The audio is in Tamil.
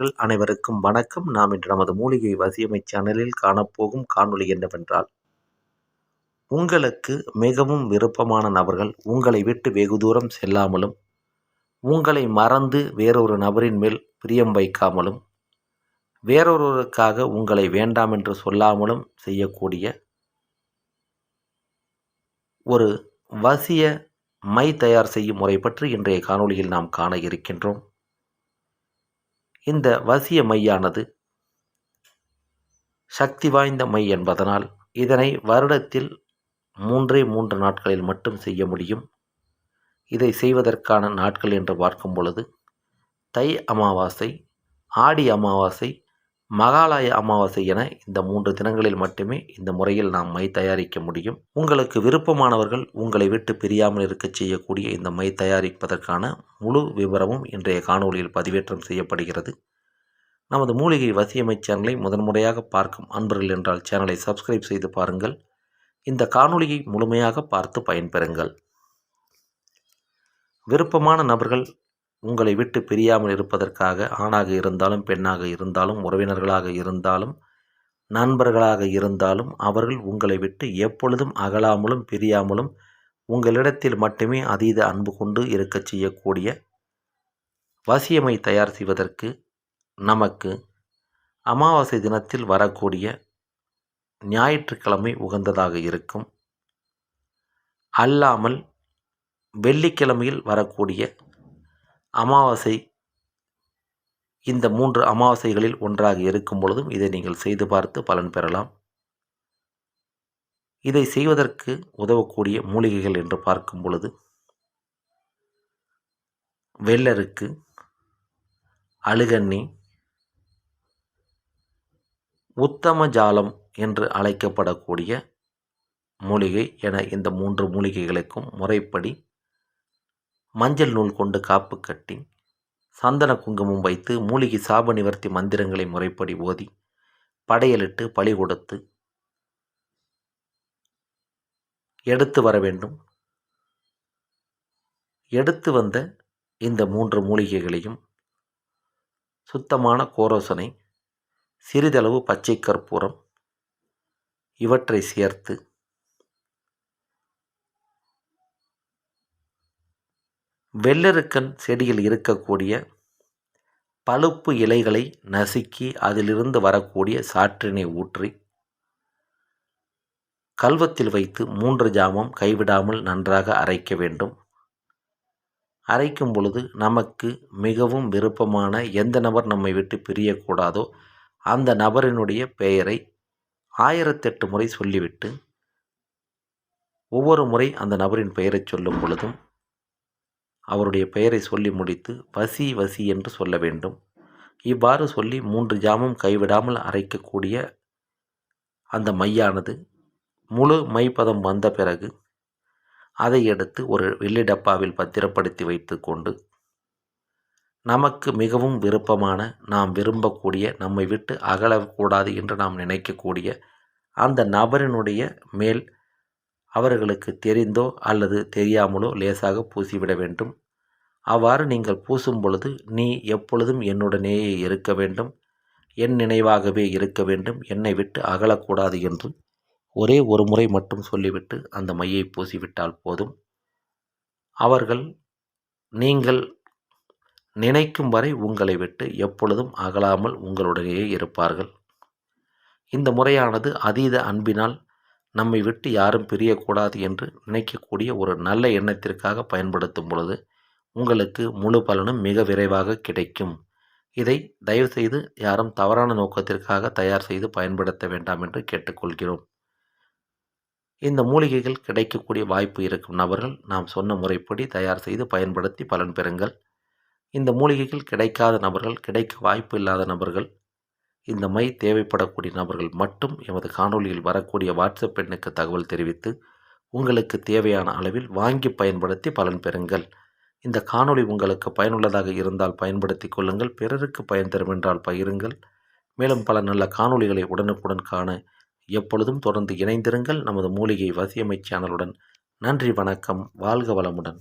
அனைவருக்கும் வணக்கம். நாம் இன்று நமது மூலிகை வசியமை சேனலில் காணப்போகும் காணொலி என்னவென்றால் உங்களுக்கு மிகவும் விருப்பமான நபர்கள் உங்களை விட்டு வெகு தூரம் செல்லாமலும் உங்களை மறந்து வேறொரு நபரின் மேல் பிரியம் வைக்காமலும் வேறொருவருக்காக உங்களை வேண்டாம் என்று சொல்லாமலும் செய்யக்கூடிய ஒரு வசிய மை தயார் செய்யும் முறை பற்றி இன்றைய காணொளியில் நாம் காண இருக்கின்றோம். இந்த வசிய மையானது சக்தி வாய்ந்த மை என்பதனால் இதனை வருடத்தில் மூன்றே மூன்று நாட்களில் மட்டும் செய்ய முடியும். இதை செய்வதற்கான நாட்கள் என்று பார்க்கும் பொழுது தை அமாவாசை ஆடி அமாவாசை மகாலய அமாவாசை என இந்த மூன்று தினங்களில் மட்டுமே இந்த முறையில் நாம் மை தயாரிக்க முடியும். உங்களுக்கு விருப்பமானவர்கள் உங்களை விட்டு பிரியாமல் இருக்க செய்யக்கூடிய இந்த மை தயாரிப்பதற்கான முழு விவரமும் இன்றைய காணொலியில் பதிவேற்றம் செய்யப்படுகிறது. நமது மூலிகை வசியமை சேனலை முதன்முறையாக பார்க்கும் அன்பர்கள் என்றால் சேனலை சப்ஸ்கிரைப் செய்து பாருங்கள். இந்த காணொலியை முழுமையாக பார்த்து பயன்பெறுங்கள். விருப்பமான நபர்கள் உங்களை விட்டு பிரியாமல் இருப்பதற்காக ஆணாக இருந்தாலும் பெண்ணாக இருந்தாலும் உறவினர்களாக இருந்தாலும் நண்பர்களாக இருந்தாலும் அவர்கள் உங்களை விட்டு எப்பொழுதும் அகலாமலும் பிரியாமலும் உங்களிடத்தில் மட்டுமே அதீத அன்பு கொண்டு இருக்கச் செய்யக்கூடிய வசியமை தயார் செய்வதற்கு நமக்கு அமாவாசை தினத்தில் வரக்கூடிய ஞாயிற்றுக்கிழமை உகந்ததாக இருக்கும். அல்லாமல் வெள்ளிக்கிழமையில் வரக்கூடிய அமாவாசை. இந்த மூன்று அமாவாசைகளில் ஒன்றாக இருக்கும் பொழுதும் இதை நீங்கள் செய்து பார்த்து பலன் பெறலாம். இதை செய்வதற்கு உதவக்கூடிய மூலிகைகள் என்று பார்க்கும் பொழுது வெள்ளருக்கு அழுகண்ணி உத்தம ஜாலம் என்று அழைக்கப்படக்கூடிய மூலிகை என இந்த மூன்று மூலிகைகளுக்கும் முறைப்படி மஞ்சள் நூல் கொண்டு காப்பு கட்டி சந்தன குங்குமம் வைத்து மூலிகை சாப நிவர்த்தி மந்திரங்களை முறைப்படி ஓதி படையலிட்டு பழி கொடுத்து எடுத்து வர வேண்டும். எடுத்து வந்த இந்த மூன்று மூலிகைகளையும் சுத்தமான கோரோசனை சிறிதளவு பச்சை கற்பூரம் இவற்றை சேர்த்து வெள்ளருக்கன் செடியில் இருக்கக்கூடிய பழுப்பு இலைகளை நசுக்கி அதிலிருந்து வரக்கூடிய சாற்றினை ஊற்றி கல்வத்தில் வைத்து மூன்று ஜாமம் கைவிடாமல் நன்றாக அரைக்க வேண்டும். அரைக்கும் பொழுது நமக்கு மிகவும் விருப்பமான எந்த நபர் நம்மை விட்டு பிரியக்கூடாதோ அந்த நபரினுடைய பெயரை ஆயிரத்தெட்டு முறை சொல்லிவிட்டு ஒவ்வொரு முறை அந்த நபரின் பெயரை சொல்லும் பொழுதும் அவருடைய பெயரை சொல்லி முடித்து வசி வசி என்று சொல்ல வேண்டும். இவ்வாறு சொல்லி மூன்று ஜாமும் கைவிடாமல் அரைக்கக்கூடிய அந்த மையானது முழு மைப்பதம் வந்த பிறகு அதை எடுத்து ஒரு வெள்ளி டப்பாவில் பத்திரப்படுத்தி வைத்து கொண்டு நமக்கு மிகவும் விருப்பமான நாம் விரும்பக்கூடிய நம்மை விட்டு அகலக்கூடாது என்று நாம் நினைக்கக்கூடிய அந்த நபரினுடைய மேல் அவர்களுக்கு தெரிந்தோ அல்லது தெரியாமலோ லேசாக பூசிவிட வேண்டும். அவ்வாறு நீங்கள் பூசும் பொழுது நீ எப்பொழுதும் என்னுடனேயே இருக்க வேண்டும். என் நினைவாகவே இருக்க வேண்டும். என்னை விட்டு அகலக்கூடாது என்று ஒரே ஒரு முறை மட்டும் சொல்லிவிட்டு அந்த மையை பூசிவிட்டால் போதும். அவர்கள் நீங்கள் நினைக்கும் வரை உங்களை விட்டு எப்பொழுதும் அகலாமல் உங்களுடனேயே இருப்பார்கள் இந்த முறையானது அதீத அன்பினால் நம்மை விட்டு யாரும் பிரியக்கூடாது என்று நினைக்கக்கூடிய ஒரு நல்ல எண்ணத்திற்காக பயன்படுத்தும் பொழுது உங்களுக்கு முழு பலனும் மிக விரைவாக கிடைக்கும். இதை தயவுசெய்து யாரும் தவறான நோக்கத்திற்காக தயார் செய்து பயன்படுத்த வேண்டாம் என்று கேட்டுக்கொள்கிறோம். இந்த மூலிகைகள் கிடைக்கக்கூடிய வாய்ப்பு இருக்கும். நபர்கள் நாம் சொன்ன முறைப்படி தயார் செய்து பயன்படுத்தி பலன் பெறுங்கள். இந்த மூலிகைகள் கிடைக்காத நபர்கள் கிடைக்க வாய்ப்பு இல்லாத நபர்கள் இந்த மை தேவைப்படக்கூடிய நபர்கள் மட்டும் எமது காணொலியில் வரக்கூடிய வாட்ஸ்அப் எண்ணுக்கு தகவல் தெரிவித்து உங்களுக்கு தேவையான அளவில் வாங்கி பயன்படுத்தி பலன் பெறுங்கள். இந்த காணொளி உங்களுக்கு பயனுள்ளதாக இருந்தால் பயன்படுத்தி கொள்ளுங்கள். பிறருக்கு பயன் தரும் என்றால் பகிருங்கள். மேலும் பல நல்ல காணொளிகளை உடனுக்குடன் காண எப்பொழுதும் தொடர்ந்து இணைந்திருங்கள். நமது மூலிகை வசியமை சேனலுடன் நன்றி வணக்கம். வாழ்க வளமுடன்.